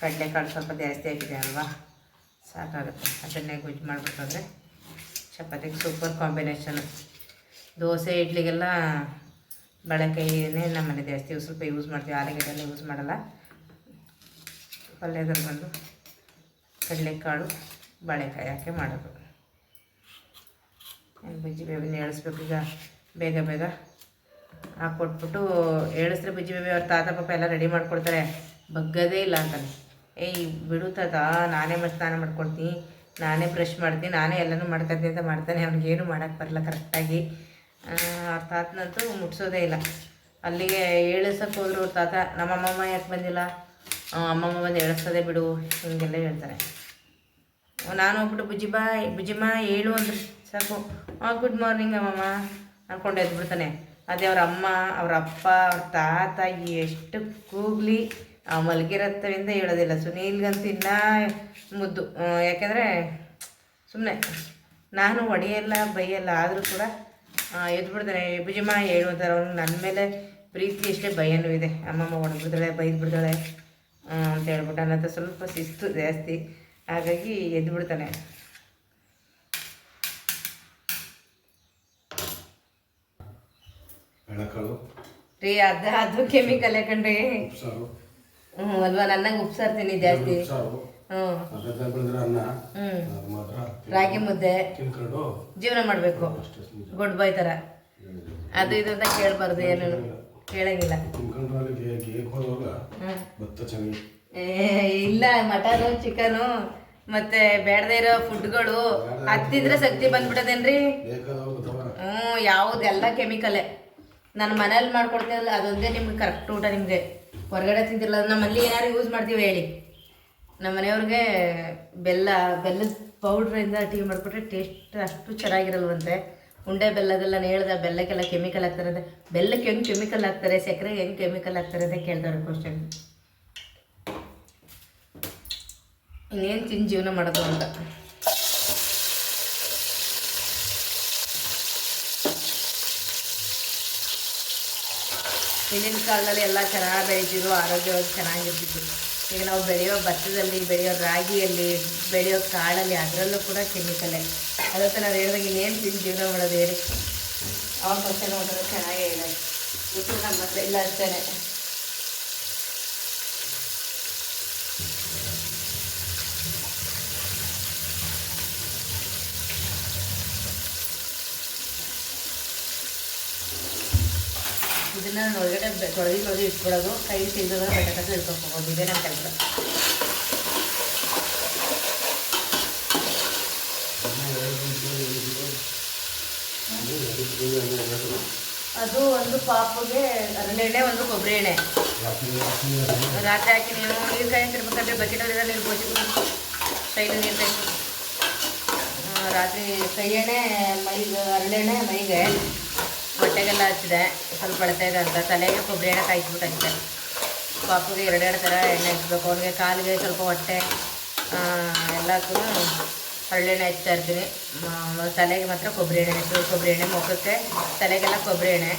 ಕಡಲೆಕಾಳು ಸ್ವಲ್ಪ ಜಾಸ್ತಿ ಆಗಿದೆ ಅಲ್ವಾ? ಸಾಕಾಗುತ್ತೆ. ಅದನ್ನೇ ಗುಜ್ಜು ಮಾಡಿಬಿಟ್ಟು ಅಂದರೆ ಚಪಾತಿಗೆ ಸೂಪರ್ ಕಾಂಬಿನೇಷನು. ದೋಸೆ, ಇಡ್ಲಿಗೆಲ್ಲ ಬಾಳೆಕಾಯಿನೇ ನಮ್ಮನೆ ಜಾಸ್ತಿ. ಸ್ವಲ್ಪ ಯೂಸ್ ಮಾಡ್ತೀವಿ. ಆಲೂಗಡ್ಡೆಲ್ಲ ಯೂಸ್ ಮಾಡಲ್ಲ. ಪಲ್ಯದಲ್ಲಿ ಬಂದು ಕಡಲೆಕಾಳು ಬಾಳೆಕಾಯಿ ಹಾಕಿ ಮಾಡೋದು. ಬಜ್ಜಿ ಬೇಬಿನ ಎಳಿಸ್ಬೇಕು ಈಗ? ಬೇಗ ಬೇಗ ಹಾಕ್ಕೊಟ್ಬಿಟ್ಟು ಏಳಿಸಿದ್ರೆ ಬಜ್ಜಿ ಬೇಬಿ ಅವ್ರ ತಾತ ಪಾಪ ಎಲ್ಲ ರೆಡಿ ಮಾಡಿಕೊಡ್ತಾರೆ. ಬಗ್ಗದೇ ಇಲ್ಲ ಅಂತಾನೆ. ಏಯ್ ಬಿಡು ತಾತ ನಾನೇ ಮತ್ತೆ ಸ್ನಾನ ಮಾಡ್ಕೊಳ್ತೀನಿ ನಾನೇ ಬ್ರಷ್ ಮಾಡ್ತೀನಿ ನಾನೇ ಎಲ್ಲನೂ ಮಾಡ್ಕೊತೀನಿ ಅಂತ ಮಾಡ್ತಾನೆ, ಅವ್ನಿಗೇನು ಮಾಡೋಕ್ಕೆ ಬರಲ್ಲ ಕರೆಕ್ಟಾಗಿ ಅವ್ರ ತಾತನಂತೂ ಮುಟ್ಸೋದೇ ಇಲ್ಲ. ಅಲ್ಲಿಗೆ ಏಳಿಸೋಕೆ ಹೋದ್ರು ಅವ್ರ ತಾತ, ನಮ್ಮ ಅಮ್ಮಮ್ಮ ಯಾಕೆ ಬಂದಿಲ್ಲ? ಅಮ್ಮಮ್ಮ ಬಂದು ಏಳಿಸ್ತದೆ ಬಿಡು, ಹಿಂಗೆಲ್ಲ ಹೇಳ್ತಾರೆ. ನಾನು ಹೋಗ್ಬಿಟ್ಟು, ಬುಜ್ಜಿ ಬಾ ಬುಜ್ಜಿಮ್ಮ ಹೇಳು ಅಂದ್ರೆ ಸಾಕು. ಗುಡ್ ಮಾರ್ನಿಂಗ್ ಅಮ್ಮಮ್ಮ, ಅನ್ಕೊಂಡು ಎದ್ಬಿಡ್ತಾನೆ. ಅದೇ ಅವ್ರ ಅಮ್ಮ, ಅವ್ರ ಅಪ್ಪ, ಅವ್ರ ತಾತ, ಎಷ್ಟು ಕೂಗ್ಲಿ. ಮಲಗಿರತ್ತವಿಂದ ಹೇಳೋದಿಲ್ಲ. ಸುನೀಲ್ಗಂತೂ ಇನ್ನೂ ಮುದ್ದು ಆ, ಯಾಕೆಂದರೆ ಸುಮ್ಮನೆ ನಾನು ಒಡೆಯಲ್ಲ ಬೈಯಲ್ಲ ಆದರೂ ಕೂಡ ಎದ್ದು ಎದ್ಬಿಡ್ತಾನೆ. ಹೇಳು ಅಂತಾರೆ ಅವ್ನು ನನ್ನ ಮೇಲೆ ಪ್ರೀತಿ ಅಷ್ಟೇ ಭಯನೂ ಇದೆ. ಅಮ್ಮಮ್ಮ ಹೊಡೆದ್ಬಿಡ್ತಾಳೆ ಬೈದ್ಬಿಡ್ತಾಳೆ ಆ, ಅಂತ ಹೇಳ್ಬಿಟ್ಟು ನನ್ನ ಹತ್ರ ಸ್ವಲ್ಪ ಶಿಸ್ತು ಜಾಸ್ತಿ. ಹಾಗಾಗಿ ಎದ್ದು ಬಿಡ್ತಾನೆ ಎಳಕಾಳು ರೀ ಅದ ಅದು ಕೆಮಿಕಲ್ ಯಾಕಂಡ್ರಿ ಹ್ಞೂ ಅಲ್ವಾ ನನ್ನಂಗೆ ಉಪ್ಸಾರ್ತೀನಿ ಜಾಸ್ತಿ. ಉಪ್ಸಾರು. ರಾಗಿ ಮುದ್ದೆ. ಜೀವನ ಮಾಡಬೇಕು. ಗುಡ್ ಬೈ ಥರ ಅದು ಇದು ಅಂತ ಕೇಳಬಾರ್ದು ಏನು ಕೇಳಂಗಿಲ್ಲ. ಇಲ್ಲ ಮಟನು ಚಿಕನು ಮತ್ತೆ ಬೇಡದೇ ಇರೋ ಫುಡ್ಗಳು. ಹತ್ತಿದ್ರೆ ಶಕ್ತಿ ಬಂದ್ಬಿಡದೇನ್ರಿ ಹ್ಮ್ ಯಾವ್ದು ಹ್ಞೂ ಯಾವುದೆಲ್ಲ ಕೆಮಿಕಲೇ. ನಾನು ಮನೇಲಿ ಮಾಡ್ಕೊಡ್ತೀನಲ್ಲ ಅದೊಂದೇ ನಿಮ್ಗೆ ಕರೆಕ್ಟ್ ಊಟ ನಿಮಗೆ. ಹೊರಗಡೆ ತಿಂತಿರಲ್ಲ ನಮ್ಮಲ್ಲಿ ಏನಾದ್ರು ಯೂಸ್ ಮಾಡ್ತೀವಿ ಹೇಳಿ. ನಮ್ಮ ಮನೆಯವ್ರಿಗೆ ಬೆಲ್ಲ, ಬೆಲ್ಲದ ಪೌಡ್ರಿಂದ ಟೀ ಮಾಡಿಕೊಟ್ರೆ ಟೇಸ್ಟ್ ಅಷ್ಟು ಚೆನ್ನಾಗಿರಲ್ವಂತೆ. ಉಂಡೆ ಬೆಲ್ಲದೆಲ್ಲ ಹೇಳ್ದೆ, ಬೆಲ್ಲಕ್ಕೆಲ್ಲ ಕೆಮಿಕಲ್ ಹಾಕ್ತಾರೆ ಅಂತ ಬೆಲ್ಲಕ್ಕೆ ಹೆಂಗೆ ಕೆಮಿಕಲ್ ಹಾಕ್ತಾರೆ? ಸಕ್ಕರೆಗೆ ಹೆಂಗೆ ಕೆಮಿಕಲ್ ಹಾಕ್ತಾರೆ ಅಂತ ಕೇಳ್ತಾರೆ ಕ್ವಶನ್ ಇನ್ನೇನು ತಿಂದು ಜೀವನ ಮಾಡೋದು ಅಂತ. ಹಿಂದಿನ ಕಾಲದಲ್ಲಿ ಎಲ್ಲ ಚೆನ್ನಾಗಿ ಬೆಳೀತಿದ್ರು ಆರೋಗ್ಯವಾಗಿ ಚೆನ್ನಾಗಿರ್ತಿದ್ರು ಈಗ ನಾವು ಬೆಳೆಯೋ ಭತ್ತದಲ್ಲಿ, ಬೆಳೆಯೋ ರಾಗಿಯಲ್ಲಿ, ಬೆಳೆಯೋ ಕಾಳಲ್ಲಿ ಅದರಲ್ಲೂ ಕೂಡ ಕೆಮಿಕಲೇ ಅದಕ್ಕೆ ನಾವು ಹೇಳಿದಾಗ ಇನ್ನೇನು ತಿಂದು ಜೀವನ ಮಾಡೋದು ಹೇಳಿ? ಅವ್ರ ಪಕ್ಷ ನೋಡಿದ್ರೆ ಚೆನ್ನಾಗೇ ಇಲ್ಲ ನಮ್ಮ ಹತ್ರ ಇಲ್ಲ ಅಷ್ಟೇ ಇದನ್ನ ನಾನು ಒಳಗಡೆ ತೊಳೆದು ತೊಳೆದು ಇಟ್ಕೊಳ್ಳೋದು ಕೈ ತೆಗೆದಾಗ ಬಟ್ಟೆ ಕಟ್ಟು ಇಟ್ಕೊಂಡು ಹೋಗೋದು. ಇದೇ ನಮ್ಮ ಕೆಲಸ. ಅದು ಒಂದು ಪಾಪುಗೆ ಹರಳೆಣ್ಣೆ ಒಂದು ಕೊಬ್ಬರಿ ಎಣ್ಣೆ. ರಾತ್ರಿ ಹಾಕಿ ನೀವು ನೀರು ಕಾಯಿ ತಿರ್ಬೇಕಾದ್ರೆ ಬಕೆಟಲ್ಲಿ ನೀರು ಬೋಚಿದ್ರು ಕೈಲಿ ನೀರು ಕಾಯಿ ರಾತ್ರಿ ಕೈ ಎಣ್ಣೆ, ಮೈಗೆ ಹರಳೆಣ್ಣೆ ಮೈಗೆ. ಹೊಟ್ಟೆಗೆಲ್ಲ ಹಚ್ಚಿದೆ. ಸ್ವಲ್ಪ ಇದೆ ಅಂತ. ತಲೆಗೆ ಕೊಬ್ಬರಿ ಎಣ್ಣೆ ಹಚ್ಚಿದೆ. ಪಾಪುಗೆ ಎರಡೆರಡು ಥರ ಎಣ್ಣೆ ಹಚ್ಬೇಕು. ಅವನಿಗೆ ಕಾಲಿಗೆ ಸ್ವಲ್ಪ ಹೊಟ್ಟೆ ಆ, ಎಲ್ಲಕ್ಕೂ ಹರಳೆಣ್ಣೆ ಹಚ್ತಾ ಇರ್ತೀನಿ. ತಲೆಗೆ ಮಾತ್ರ ಕೊಬ್ಬರಿ ಎಣ್ಣೆ ಹಚ್ಚು ಕೊಬ್ಬರಿ ಎಣ್ಣೆ ಮುಖಕ್ಕೆ ತಲೆಗೆಲ್ಲ ಕೊಬ್ಬರಿ ಎಣ್ಣೆ.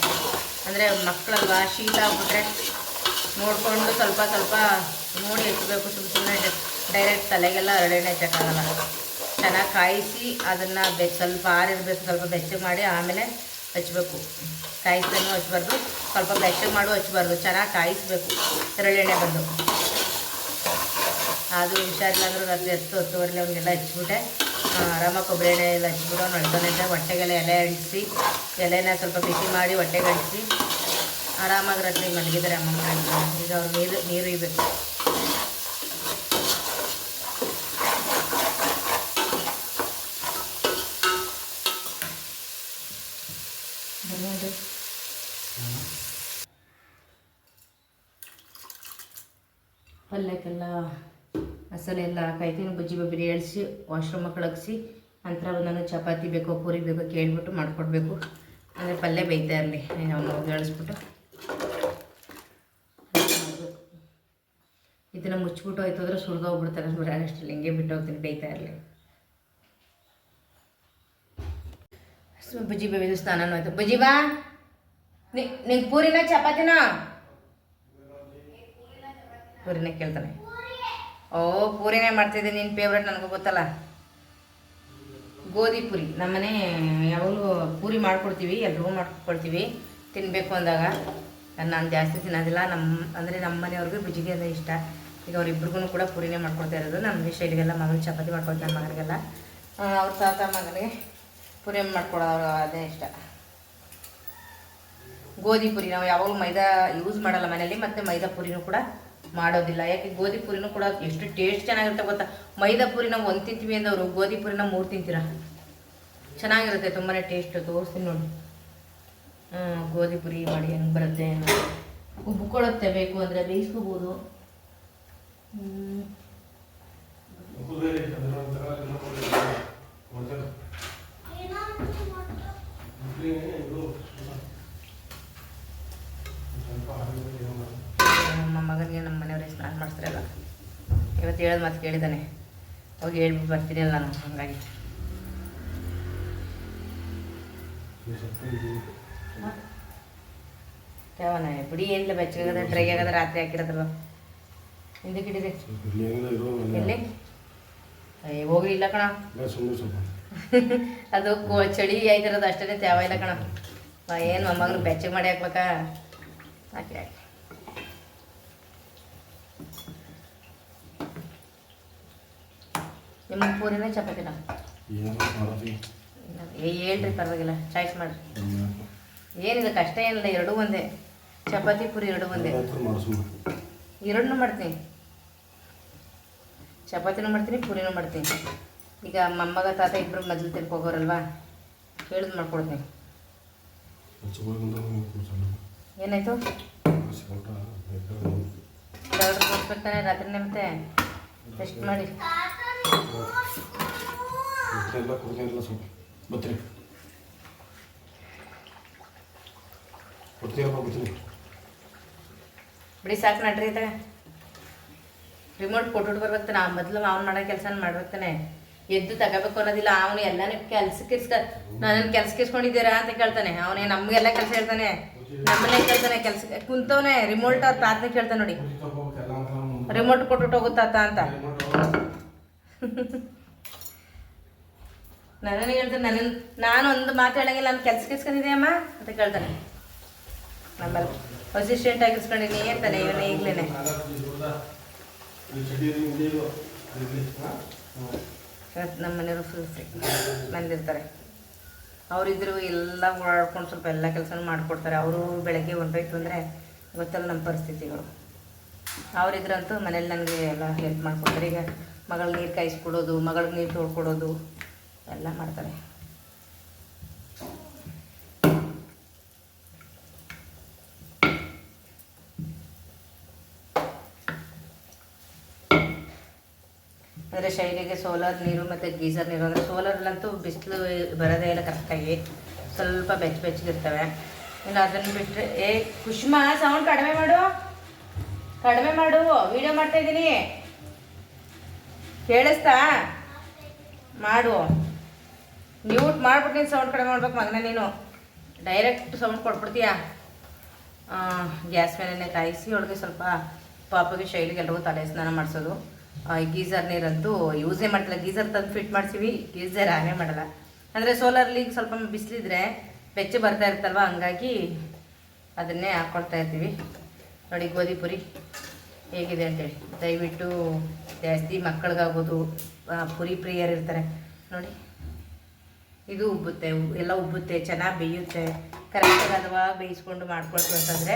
ಅಂದರೆ ಮಕ್ಕಳಲ್ವ? ಶೀತ ಆಗ್ಬಿಟ್ರೆ ನೋಡಿಕೊಂಡು ಸ್ವಲ್ಪ ಸ್ವಲ್ಪ ನೋಡಿ ಹಚ್ಚಬೇಕು ಸುಮ್ಮ ಸುಮ್ಮನೆ ಡೈರೆಕ್ಟ್ ತಲೆಗೆಲ್ಲ ಹರಳೆಣ್ಣೆ ಹಚ್ಚೋಕ್ಕಾಗಲ್ಲ. ಚೆನ್ನಾಗಿ ಕಾಯಿಸಿ ಅದನ್ನು ಬೆ ಸ್ವಲ್ಪ ಆರಿರಬೇಕು. ಸ್ವಲ್ಪ ಬೆಚ್ಚಗೆ ಮಾಡಿ ಆಮೇಲೆ ಹಚ್ಬೇಕು. ಕಾಯಿಸ್ದೂ ಹಚ್ಬಾರ್ದು. ಸ್ವಲ್ಪ ಬೆಚ್ಚಗೆ ಮಾಡು ಹಚ್ಬಾರ್ದು. ಚೆನ್ನಾಗಿ ಕಾಯಿಸ್ಬೇಕು. ಎರಳೆಣ್ಣೆ ಬಂದು. ಅದು ಹುಷಾರಿಲ್ಲ ಅಂದ್ರೆ ರಾತ್ರಿ ಹತ್ತು, ಹತ್ತುವರೆಲೆ ಅವನ್ನೆಲ್ಲ ಹಚ್ಬಿಟ್ಟೆ. ಆರಾಮ ಕೊಬ್ಬರಿ ಎಣ್ಣೆ ಎಲ್ಲ ಹಚ್ಬಿಟ್ಟು ಅವ್ನು ಹೊಡ್ಕೊಂಡಿದ್ದೆ ಹೊಟ್ಟೆಗೆಲ್ಲ ಎಲೆ ಅಂಟಿಸಿ, ಎಲೆನ ಸ್ವಲ್ಪ ಬಿಸಿ ಮಾಡಿ ಹೊಟ್ಟೆಗೆ ಅಂಟಿಸಿ, ಆರಾಮಾಗಿ ರಾತ್ರಿ ಮಲಗಿದ್ದಾರೆ ಅಮ್ಮ ಈಗ ಅವ್ರು ನೀರು ನೀರು ಇಬೇಕು ಪಲ್ಯಕ್ಕೆಲ್ಲ ಮಸಾಲೆ ಎಲ್ಲ ಹಾಕಾಯ್ತೀನಿ ಬಜ್ಜಿ ಬಬ್ಬಿರಿ ಎಳಿಸಿ ವಾಶ್ರೂಮ್ ಕಳಗಿಸಿ ನಂತರ ಒಂದೊಂದು ಚಪಾತಿ ಬೇಕೋ, ಪೂರಿ ಬೇಕೋ ಕೇಳಿಬಿಟ್ಟು ಮಾಡಿಕೊಡ್ಬೇಕು. ಅಂದರೆ ಪಲ್ಯ ಬೇಯ್ತಾ ಇರಲಿ. ಅವನು ಹೇಳಿಸ್ಬಿಟ್ಟು ಇದನ್ನು ಮುಚ್ಚಿಬಿಟ್ಟು ಆಯ್ತು ಅಂದರೆ ಸುಳ್ದೋಗ್ಬಿಡ್ತಾರೆ ಬಿಡ ಅಷ್ಟರಲ್ಲಿ ಹಿಂಗೆ ಬಿಟ್ಟು ಹೋಗ್ತೀನಿ, ಬೇಯ್ತಾ ಇರಲಿ. ಬಜ್ಜಿ ಬೇಬಿದು ಸ್ನಾನನೂ ಆಯ್ತು. ಬಜ್ಜಿ ಬಾ. ನಿಂಗೆ ಪೂರಿನ, ಚಪಾತಿನ? ಪೂರಿನೇ ಕೇಳ್ತಾನೆ. ಓ, ಪೂರಿನೇ ಮಾಡ್ತಿದ್ದೀನಿ ನಿನ್ನ ಫೇವ್ರೇಟ್ ನನಗೂ ಗೊತ್ತಲ್ಲ? ಗೋಧಿ ಪೂರಿ. ನಮ್ಮನೆ ಯಾವಾಗಲೂ ಪೂರಿ ಮಾಡ್ಕೊಡ್ತೀವಿ, ಎಲ್ರಿಗೂ ಮಾಡ್ಕೊಡ್ತೀವಿ ತಿನ್ನಬೇಕು ಅಂದಾಗ. ನಾನು ಜಾಸ್ತಿ ತಿನ್ನೋದಿಲ್ಲ. ನಮ್ಮ ಅಂದರೆ ನಮ್ಮ ಮನೆಯವ್ರಿಗೂ ಬಿಜಿಗೆ ಅಂದರೆ ಇಷ್ಟ. ಈಗ ಅವ್ರಿಬ್ರಿಗೂ ಕೂಡ ಪೂರಿನೇ ಮಾಡ್ಕೊಡ್ತಾ ಇರೋದು. ನಮ್ಮ ಶೈಲಿಗೆಲ್ಲ ಮಗಳು ಚಪಾತಿ ಮಾಡ್ಕೊಡ್ತಾರೆ ಮಗನಿಗೆಲ್ಲ. ಅವ್ರ ತಾತ ಮಗನಿಗೆ ಪೂರಿ ಮಾಡ್ಕೊಡೋರು ಅದೇ ಇಷ್ಟ. ಗೋಧಿ ಪೂರಿ ನಾವು ಯಾವಾಗಲೂ ಮೈದಾ ಯೂಸ್ ಮಾಡಲ್ಲ ಮನೇಲಿ ಮತ್ತು ಮೈದಾ ಪೂರಿನೂ ಕೂಡ ಮಾಡೋದಿಲ್ಲ. ಯಾಕೆ ಗೋಧಿ ಪುರಿನೂ ಕೂಡ ಎಷ್ಟು ಟೇಸ್ಟ್ ಚೆನ್ನಾಗಿರುತ್ತೆ ಗೊತ್ತಾ? ಮೈದಾ ಪುರಿ ನಾವು ಒಂದು ತಿಂತೀವಿ ಅಂದವರು, ಗೋಧಿ ಪುರಿನ ಮೂರು ತಿಂತೀರಾ? ಚೆನ್ನಾಗಿರುತ್ತೆ ತುಂಬಾ ಟೇಸ್ಟ್ ತೋರಿಸ್ತೀನಿ ನೋಡಿ. ಹ್ಞೂ ಗೋಧಿ ಪುರಿ ಮಾಡಿ ಹೆಂಗೆ ಬರುತ್ತೆ ಉಬ್ಕೊಳ್ಳುತ್ತೆ ಬೇಕು ಅಂದರೆ ಬೇಯಿಸ್ಕೋಬೋದು. ಹ್ಮ್. ಮಗನಿಗೆ ನಮ್ಮ ಮನೆಯವ್ರಿಗೆ ಸ್ನಾನ ಮಾಡಿಸ್ತಾರಲ್ಲ ಇವತ್ತು ಹೇಳೋದು ಮಾತು ಕೇಳಿದ್ದಾನೆ ಹೋಗಿ ಹೇಳ್ಬಿಟ್ಟು ಬರ್ತೀನಿ ಅಲ್ಲ ನಾನು, ಹಾಗಾಗಿ. ಯಾವನ ಬಿಡಿ, ಏನಿಲ್ಲ, ಬೆಚ್ಚಗಾಗದ, ಡ್ರೈ ಆಗದ, ರಾತ್ರಿ ಹಾಕಿರೋದ್ರಲ್ಲ ಹಿಂದಕ್ಕೆ ಕಿಡಿದೆ ಎಲ್ಲಿ? ಏ, ಹೋಗ್ಲಿ, ಇಲ್ಲ ಕಣ. ಅದು ಚಳಿ ಆಯ್ತಿರೋದು ಅಷ್ಟೇ ತ್ಯಾವ ಇಲ್ಲ ಕಣ. ಏನು ಮೊಮ್ಮಗನ ಬೆಚ್ಚಗೆ ಮಾಡಿ ಹಾಕ್ಬೇಕಾ? ಹಾಕಿ ಹಾಕಿ. ನಿಮ್ಮ ಪೂರಿನ ಚಪಾತಿನ ಹೇಳ್ರಿ ಪರವಾಗಿಲ್ಲ ಚಾಯ್ಸ್ ಮಾಡ್ರಿ ಏನಿಲ್ಲ ಕಷ್ಟ ಏನಿಲ್ಲ ಎರಡೂ ಒಂದೇ. ಚಪಾತಿ ಪೂರಿ ಎರಡೂ ಒಂದೇ. ಎರಡನ್ನೂ ಮಾಡ್ತೀನಿ. ಚಪಾತಿನೂ ಮಾಡ್ತೀನಿ ಪೂರಿನೂ ಮಾಡ್ತೀನಿ. ಈಗ ಮೊಮ್ಮಗ ತಾತ ಇಬ್ಬರು ಮೊದಲು ತಿನ್ಕೊ ಹೋಗೋರಲ್ವಾ? ಹೇಳಿದ್ ಮಾಡ್ಕೊಡ್ತೀನಿ. ಏನಾಯ್ತು? ಡಾಕ್ಟ್ರ್ ತೋರಿಸ್ಬೇಕು ತಾನೆ ರಾತ್ರಿನೇ ಮತ್ತೆ? ಟೆಸ್ಟ್ ಮಾಡಿ. ಬಿಡಿ ಸಾಕು ನಡ್ರಿ ಇದೆ. ರಿಮೋಟ್ ಕೊಟ್ಬಿಟ್ಟು ಬರ್ಬೇಕು ನಾವು ಮೊದಲು ಅವ್ನು ಮಾಡೋ ಕೆಲಸ ಮಾಡ್ಬೇಕಾನೆ ಎದ್ದು ತಗೋಬೇಕು ಅನ್ನೋದಿಲ್ಲ, ಅವನು ಎಲ್ಲಾನು ಕೆಲ್ಸ ಕಿರ್ಸ್ಕ ನಾನು ಕೆಲ್ಸ ಇಸ್ಕೊಂಡಿದ್ದೀರಾ ಅಂತ ಕೇಳ್ತಾನೆ. ಅವನೇ ನಮಗೆಲ್ಲ ಕೆಲಸ ಹೇಳ್ತಾನೆ. ನಮ್ಮನ್ನೇ ಕೇಳ್ತಾನೆ ಕೆಲ್ಸ ಕುಂತವನೇ ರಿಮೋಟ್ ಅವ್ರ ಪ್ರಾರ್ಥನೆ ಕೇಳ್ತಾನೆ ನೋಡಿ. ರಿಮೋಟ್ ಕೊಟ್ಬಿಟ್ಟು ಹೋಗುತ್ತಾತ ಅಂತ. <laughs> ನನ್ನನ್ನು ಹೇಳ್ತಾನೆ ನನ್ನ ನಾನು ಒಂದು ಮಾತು ಹೇಳಂಗಿಲ್ಲ ನಾನು ಕೆಲ್ಸಕ್ಕೆ ಕಿಸ್ಕೊಂಡಿದ್ದೆ ಅಮ್ಮ? ಅಂತ ಕೇಳ್ತಾನೆ. ನಮ್ಮಲ್ಲಿ ಅಸಿಸ್ಟೆಂಟ್ ಆಗಿ ಇಸ್ಕೊಂಡಿನಿ ಅಂತಾನೆ, ಇವನೇ ಈಗಲೇ. ನಮ್ಮ ಮನೆಯವರು ಫುಲ್ ಬಂದಿರ್ತಾರೆ. ಅವರಿದ್ರು ಎಲ್ಲ ಓಡಾಡ್ಕೊಂಡು ಸ್ವಲ್ಪ ಎಲ್ಲ ಕೆಲಸನೂ ಮಾಡಿಕೊಡ್ತಾರೆ. ಅವರು ಬೆಳಗ್ಗೆ ಹೊರಬೇಕು ಅಂದರೆ ಗೊತ್ತಲ್ಲ ನಮ್ಮ ಪರಿಸ್ಥಿತಿಗಳು. ಅವರಿದ್ರಂತೂ ಮನೇಲಿ ನನಗೆ ಎಲ್ಲ ಹೆಲ್ಪ್ ಮಾಡಿಕೊಡ್ತಾರೆ. ಈಗ ಮಗಳ ನೀರು ಕಾಯಿಸ್ಕೊಡೋದು, ಮಗಳಿಗೆ ನೀರು ತೊಳ್ಕೊಡೋದು, ಎಲ್ಲ ಮಾಡ್ತಾರೆ. ಅಂದರೆ ಶೈಲಿಗೆ ಸೋಲಾರ್ ನೀರು ಮತ್ತು ಗೀಸರ್ ನೀರು, ಅಂದರೆ ಸೋಲಾರಲ್ಲಂತೂ ಬಿಸಿಲು ಬರೋದೇ ಇಲ್ಲ ಕರೆಕ್ಟಾಗಿ. ಸ್ವಲ್ಪ ಬೆಚ್ಚ ಬೆಚ್ಚಗಿರ್ತವೆ. ಇನ್ನು ಅದನ್ನು ಬಿಟ್ಟರೆ ಏ ಕುಷ್ಮಾ ಸೌಂಡ್ ಕಡಿಮೆ ಮಾಡು. ಕಡಿಮೆ ಮಾಡು. ವಿಡಿಯೋ ಮಾಡ್ತಾ ಇದ್ದೀನಿ. ಕೇಳಿಸ್ತಾ? ಮಾಡು. ಮ್ಯೂಟ್ ಮಾಡ್ಬಿಟ್ಟು ಸೌಂಡ್ ಕಡಿಮೆ ಮಾಡ್ಬೇಕು ಮಗನ ನೀನು. Direct sound ಕೊಟ್ಬಿಡ್ತೀಯಾ? ಗ್ಯಾಸ್ ಮೇಲೇ ಕಾಯಿಸಿ, ಒಳಗೆ ಸ್ವಲ್ಪ ಪಾಪಗೆ ಶೈಲಿಗೆ ಎಲ್ರಿಗೂ ತಲೆ ಸ್ನಾನ ಮಾಡಿಸೋದು. ಗೀಸರ್ ನೀರಂತೂ ಯೂಸೇ ಮಾಡ್ತಿಲ್ಲ. ಗೀಸರ್ ತಂದು ಫಿಟ್ ಮಾಡ್ತೀವಿ ಗೀಸರ್ ಆನೇ ಮಾಡಲ್ಲ. ಅಂದರೆ ಸೋಲಾರ್ಲಿ ಸ್ವಲ್ಪ ಬಿಸಿಲಿದ್ರೆ ಬೆಚ್ಚ ಬರ್ತಾ ಇರ್ತಲ್ವ ಹಂಗಾಗಿ ಅದನ್ನೇ ಹಾಕ್ಕೊಳ್ತಾ ಇರ್ತೀವಿ. ನೋಡಿ ಗೋಧಿ ಪುರಿ. ಹೇಗಿದೆ ಅಂತೇಳಿ. ದಯವಿಟ್ಟು ಜಾಸ್ತಿ ಮಕ್ಕಳಿಗಾಗೋದು ಪುರಿ ಪ್ರಿಯರ್ ಇರ್ತಾರೆ. ನೋಡಿ. ಇದು ಉಬ್ಬುತ್ತೆ ಎಲ್ಲ ಉಬ್ಬುತ್ತೆ, ಚೆನ್ನಾಗಿ ಬೇಯುತ್ತೆ. ಕರೆಕ್ಟಾಗಿ ಅಥವಾ ಬೇಯಿಸ್ಕೊಂಡು ಮಾಡ್ಕೊಳ್ತು ಅಂತಂದರೆ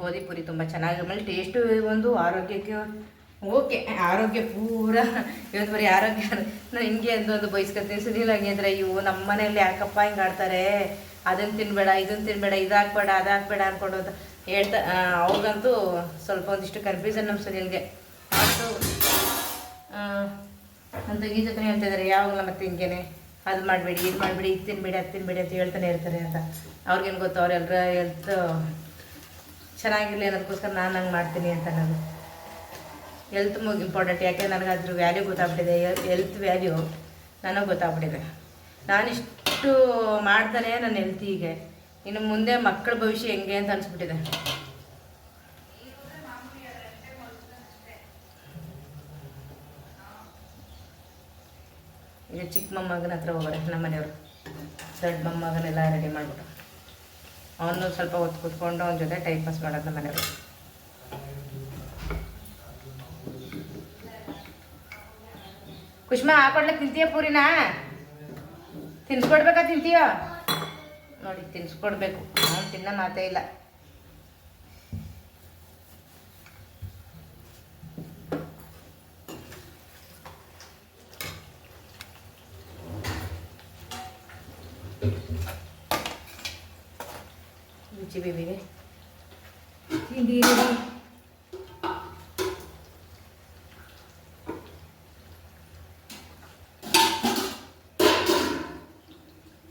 ಗೋಧಿ ಪುರಿ ತುಂಬ ಚೆನ್ನಾಗಿ, ಆಮೇಲೆ ಟೇಸ್ಟು ಒಂದು ಆರೋಗ್ಯಕ್ಕೆ ಓಕೆ, ಆರೋಗ್ಯ ಪೂರ, ಇವತ್ತು ಬರೀ ಆರೋಗ್ಯ. ನಾನು ಹಿಂಗೆ ಅಂದು ಒಂದು ಬಯಸ್ಕೊತೀನಿ ಸುನಿಲ್ ಹಂಗೆ ಅಂದರೆ ಇವು ನಮ್ಮ ಮನೆಯಲ್ಲಿ ಯಾಕಪ್ಪ ಹಿಂಗೆ ಆಡ್ತಾರೆ? ಅದನ್ನು ತಿನ್ಬೇಡ ಇದನ್ನು ತಿನ್ಬೇಡ ಇದು ಹಾಕ್ಬೇಡ ಅದು ಹಾಕ್ಬೇಡ ಹೇಳ್ತಾ ಅವ್ರಿಗಂತೂ ಸ್ವಲ್ಪ ಒಂದಿಷ್ಟು ಕನ್ಫ್ಯೂಷನ್ ನಮ್ಮ ಸುನಿಲ್ಗೆ ಅದು ನನ್ನ ತಂಗಿ ಜೊತೆ ಹೇಳ್ತಿದ್ದಾರೆ ಯಾವಾಗಲ ಮತ್ತೆ ಹಿಂಗೇನೆ. ಅದು ಮಾಡಬೇಡಿ, ಇದು ಮಾಡಬೇಡಿ, ಇದು ತಿನ್ಬೇಡಿ, ಅದು ತಿನ್ಬೇಡಿ ಅಂತ ಹೇಳ್ತಾನೆ ಇರ್ತಾರೆ ಅಂತ. ಅವ್ರಿಗೇನು ಗೊತ್ತು ಅವರೆಲ್ಲರ ಹೆಲ್ತ್ ಚೆನ್ನಾಗಿರಲಿ ಅನ್ನೋದಕ್ಕೋಸ್ಕರ ನಾನು ಹಂಗೆ ಮಾಡ್ತೀನಿ ಅಂತ ನಾನು ಹೆಲ್ತ್ ಮುಗಿ ಇಂಪಾರ್ಟೆಂಟ್ ಯಾಕೆ ನನಗೆ ಅದ್ರ ವ್ಯಾಲ್ಯೂ ಗೊತ್ತಾಗ್ಬಿಟ್ಟಿದೆ ಹೆಲ್ತ್ ವ್ಯಾಲ್ಯೂ ನನಗೆ ಗೊತ್ತಾಗ್ಬಿಟ್ಟಿದೆ. ನಾನಿಷ್ಟು ಮಾಡ್ತಾನೆ ನನ್ನ ಹೆಲ್ತಿಗೆ ಇನ್ನು ಮುಂದೆ ಮಕ್ಕಳ ಭವಿಷ್ಯ ಹೆಂಗೆ ಅಂತ ಅನಿಸ್ಬಿಟ್ಟಿದೆ. ಈಗ ಚಿಕ್ಕ ಮೊಮ್ಮಗನ ಹತ್ರ ಹೋಗೋರೆ ನಮ್ಮ ಮನೆಯವರು. ದೊಡ್ಡ ಮೊಮ್ಮಗನೆಲ್ಲ ರೆಡಿ ಮಾಡಿಬಿಟ್ಟು. ಅವನು ಸ್ವಲ್ಪ ಹೊತ್ತು ಕೂತ್ಕೊಂಡು ಅವನ ಜೊತೆ ಟೈಮ್ ಪಾಸ್ ಮಾಡೋದು ನಮ್ಮ ಮನೆಯವರು. ಕುಷ್ಮಾ ಹಾಕೊಡ್ಲಿಕ್ಕೆ ತಿಂತೀಯ ಪೂರಿನ? ತಿನ್ಸ್ಕೊಡ್ಬೇಕಾ ತಿಂತೀಯ? ನೋಡಿ ತಿನ್ಸ್ಕೊಡ್ಬೇಕು. ಅವ್ನು ತಿನ್ನೋ ಮಾತೇ ಇಲ್ಲ. ರುಚಿ ಬೇಬಿಗೆ ready.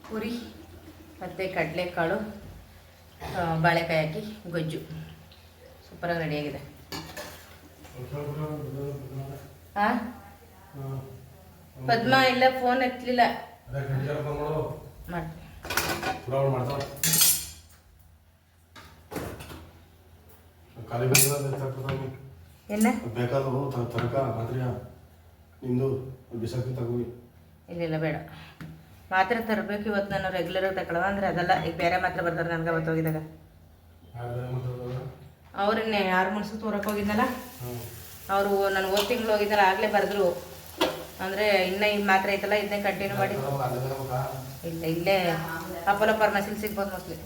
ಪುರಿ ಮತ್ತು ಕಡಲೆಕಾಳು ಬಾಳೆಕಾಯಿ ಹಾಕಿ ಗೊಜ್ಜು. ಸೂಪರಾಗಿ ರೆಡಿಯಾಗಿದೆ. ಹಾಂ ಪದ್ಮ ಇಲ್ಲ ಫೋನ್ ಎತ್ತಲಿಲ್ಲ ಬೇಕಾದ್ರು ತ- ತರಕ ಮಾತ್ರೆಯ ನಿಂದು ಬಿಸಾಕಿ ಇಲ್ಲ ಇಲ್ಲ ಬೇಡ. ಮಾತ್ರೆ ತರಬೇಕು ಇವತ್ತು ನಾನು ರೆಗ್ಯುಲರಾಗಿ ತಗೊಳ್ಳೋ ಅಂದ್ರೆ ಅದಲ್ಲ ಈಗ ಬೇರೆ ಮಾತ್ರೆ ಬರ್ತಾರೆ ನನಗೆ ಅವತ್ತು ಹೋಗಿದಾಗ ಅವ್ರನ್ನೇ ಆರು ಮನ್ಸು ತೋರಕ್ಕೆ ಹೋಗಿದ್ನಲ್ಲ? ಅವರು ನಾನು ಹೋದ ತಿಂಗಳು ಹೋಗಿದ್ದಲ್ಲ ಆಗಲೇ ಬರೆದ್ರು. ಅಂದರೆ ಇನ್ನ ಈ ಮಾತ್ರೆ ಐತಲ್ಲ ಇದನ್ನೇ ಕಂಟಿನ್ಯೂ ಮಾಡಿ. ಇಲ್ಲ ಇಲ್ಲೇ ಅಪೋಲೋ ಫಾರ್ಮಸಿಲಿ ಸಿಗ್ಬೋದು ಮೋಸ್ಟ್ಲಿ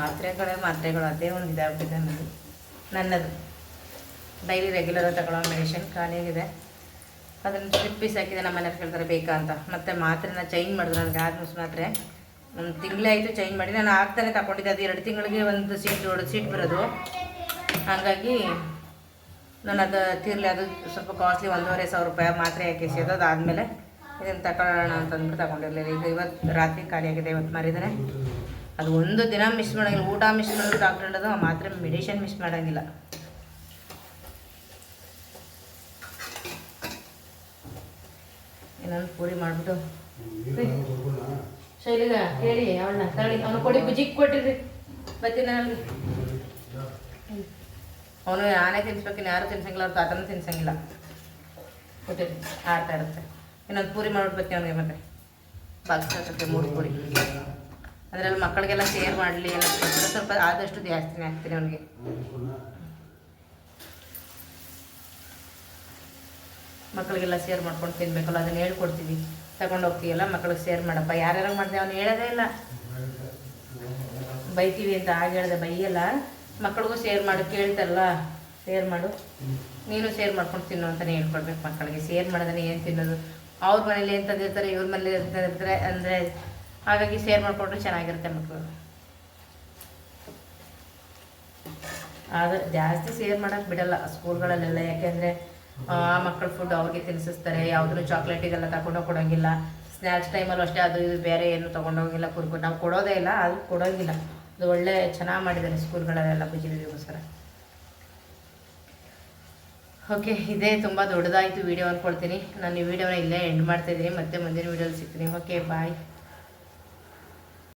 ಮಾತ್ರೆಗಳೇ ಮಾತ್ರೆಗಳು ಅದೇ ಒಂದು ಇದಾಗ್ಬಿಟ್ಟಿದೆ ನನ್ನದು. ನನ್ನದು ಡೈಲಿ ರೆಗ್ಯುಲರ್ ತಗೊಳ್ಳೋ ಮೆಡಿಷನ್ ಖಾಲಿಯಾಗಿದೆ. ಅದನ್ನು ಸ್ಟ್ರಿಪ್ ಪೀಸ್ ಹಾಕಿದೆ, ನಮ್ಮ ಮನೆಯವ್ರು ಕೇಳ್ತಾರೆ, ಬೇಕಾ ಅಂತ. ಮತ್ತೆ ಮಾತ್ರೆನ ಚೇಂಜ್ ಮಾಡಿದ್ರು ನನಗೆ ಆದ್ಮಸ್ ಮಾತ್ರೆ. ಒಂದು ತಿಂಗಳೇ ಆಯಿತು ಚೇಂಜ್ ಮಾಡಿ, ನಾನು ಆಗ್ತಾನೆ ತಗೊಂಡಿದ್ದೆ ಅದು ಎರಡು ತಿಂಗಳಿಗೆ ಒಂದು ಸೀಟ್ ಹೊಡೆದು ಸೀಟ್ ಬರೋದು. ಹಾಗಾಗಿ ನಾನು ಅದು ತಿರ್ಲಿ, ಅದು ಸ್ವಲ್ಪ ಕಾಸ್ಟ್ಲಿ ಒಂದೂವರೆ ಸಾವಿರ ರೂಪಾಯಿ ಮಾತ್ರೆ ಹಾಕಿ ಅದು ಅದಾದಮೇಲೆ ಇದನ್ನು ತಗೊಳ್ಳೋಣ ಅಂತ ಅಂದ್ಬಿಟ್ಟು ತಗೊಂಡಿರಲಿಲ್ಲ. ಈಗ ಇವತ್ತು ರಾತ್ರಿ ಖಾಲಿಯಾಗಿದೆ ಇವತ್ತು ಮಾರಿದರೆ. ಅದು ಒಂದು ದಿನ ಮಿಸ್ ಮಾಡೋಂಗಿಲ್ಲ. ಊಟ ಮಿಸ್ ಮಾಡೋದು ಡಾಕ್ಟ್ರ್ ಹೇಳೋದು ಆ ಮಾತ್ರೆ ಮೆಡಿಷನ್ ಮಿಸ್ ಮಾಡೋಂಗಿಲ್ಲ. ಇನ್ನೊಂದು ಪೂರಿ ಮಾಡ್ಬಿಟ್ಟು. ಶೈಲಿಗ ಹೇಳಿ ಅವಳನ್ನ ತಳಿ ಅವನು ಕೊಡಿ ಬುಜಿಗೆ ಕೊಟ್ಟಿರಿ ಬರ್ತೀನಿ ನಾನು. ಅವನು ತಿನ್ಸ್ಬೇಕು ಇನ್ನು ಯಾರು ತಿನ್ಸಂಗಿಲ್ಲ ಅವ್ರ ತಾತನ ತಿನ್ಸಂಗಿಲ್ಲ. ಕೊಟ್ಟಿರಿ ಆಡ್ತಾ ಇರುತ್ತೆ. ಇನ್ನೊಂದು ಪೂರಿ ಮಾಡ್ಬಿಟ್ಟು ಬರ್ತೀನಿ ಅವನಿಗೆ ಮತ್ತೆ. ಬಾಕ್ಸ್ ಮೂರು ಪೂರಿ. ಅದರಲ್ಲಿ ಮಕ್ಕಳಿಗೆಲ್ಲ ಶೇರ್ ಮಾಡಲಿ ಸ್ವಲ್ಪ ಆದಷ್ಟು ಜಾಸ್ತಿನೇ ಆಗ್ತೀನಿ ಅವನಿಗೆ. ಮಕ್ಕಳಿಗೆಲ್ಲ ಶೇರ್ ಮಾಡ್ಕೊಂಡು ತಿನ್ಬೇಕಲ್ಲ, ಅದನ್ನ ಹೇಳ್ಕೊಡ್ತೀವಿ. ತಗೊಂಡು ಹೋಗ್ತೀವಲ್ಲ ಮಕ್ಕಳಿಗೆ ಶೇರ್ ಮಾಡಪ್ಪ. ಯಾರ್ಯಾರು ಮಾಡ್ದೆ ಅವ್ನು ಹೇಳೋದೇ ಇಲ್ಲ. ಬೈತೀವಿ ಅಂತ ಆಗ ಹೇಳ್ದೆ, ಬೈಯಲ್ಲ. ಮಕ್ಕಳಿಗೂ ಶೇರ್ ಮಾಡು ಕೇಳ್ತಾರಲ್ಲ ಶೇರ್ ಮಾಡು. ನೀನು ಶೇರ್ ಮಾಡ್ಕೊಂಡು ತಿನ್ನು ಅಂತಲೇ ಹೇಳ್ಕೊಡ್ಬೇಕು ಮಕ್ಕಳಿಗೆ. ಶೇರ್ ಮಾಡೋದನ್ನ ಏನು ತಿನ್ನೋದು? ಅವ್ರ ಮನೇಲಿ ಏನು ತಂದಿರ್ತಾರೆ, ಇವ್ರ ಮನೇಲಿ ತಂದಿರ್ತಾರೆ ಅಂದರೆ ಹಾಗಾಗಿ ಶೇರ್ ಮಾಡಿಕೊಂಡ್ರೆ ಚೆನ್ನಾಗಿರುತ್ತೆ ಮಕ್ಕಳು ಆದರೆ ಜಾಸ್ತಿ ಶೇರ್ ಮಾಡೋಕ್ಕೆ ಬಿಡಲ್ಲ ಸ್ಕೂಲ್ಗಳಲ್ಲೆಲ್ಲ ಯಾಕೆಂದರೆ ಆ ಮಕ್ಕಳ ಫುಡ್ ಅವ್ರಿಗೆ ತಿನ್ಸಿಸ್ತಾರೆ. ಯಾವುದನ್ನು ಚಾಕ್ಲೇಟ್ ಇದೆಲ್ಲ ತಗೊಂಡು ಕೊಡೋಂಗಿಲ್ಲ ಸ್ನ್ಯಾಕ್ಸ್ ಟೈಮಲ್ಲೂ ಅಷ್ಟೇ ಅದು ಇದು ಬೇರೆ ಏನು ತೊಗೊಂಡೋಗಿಲ್ಲ ಕುರ್ಕು ನಾವು ಕೊಡೋದೇ ಇಲ್ಲ ಅದು ಕೊಡೋಂಗಿಲ್ಲ. ಅದು ಒಳ್ಳೆ ಚೆನ್ನಾಗಿ ಮಾಡಿದ್ದಾರೆ ಸ್ಕೂಲ್ಗಳಲ್ಲೆಲ್ಲ ಬುಜಿ ಬೇಬಿಗೋಸ್ಕರ ಓಕೆ ಇದೇ ತುಂಬ ದೊಡ್ಡದಾಯಿತು ವೀಡಿಯೋ ಅನ್ಕೊಳ್ತೀನಿ. ನಾನು ಈ ವಿಡಿಯೋನ ಇಲ್ಲೇ ಎಂಡ್ ಮಾಡ್ತಾಯಿದ್ದೀನಿ ಮತ್ತೆ ಮುಂದಿನ ವೀಡಿಯೋಲಿ ಸಿಗ್ತೀನಿ. Okay bye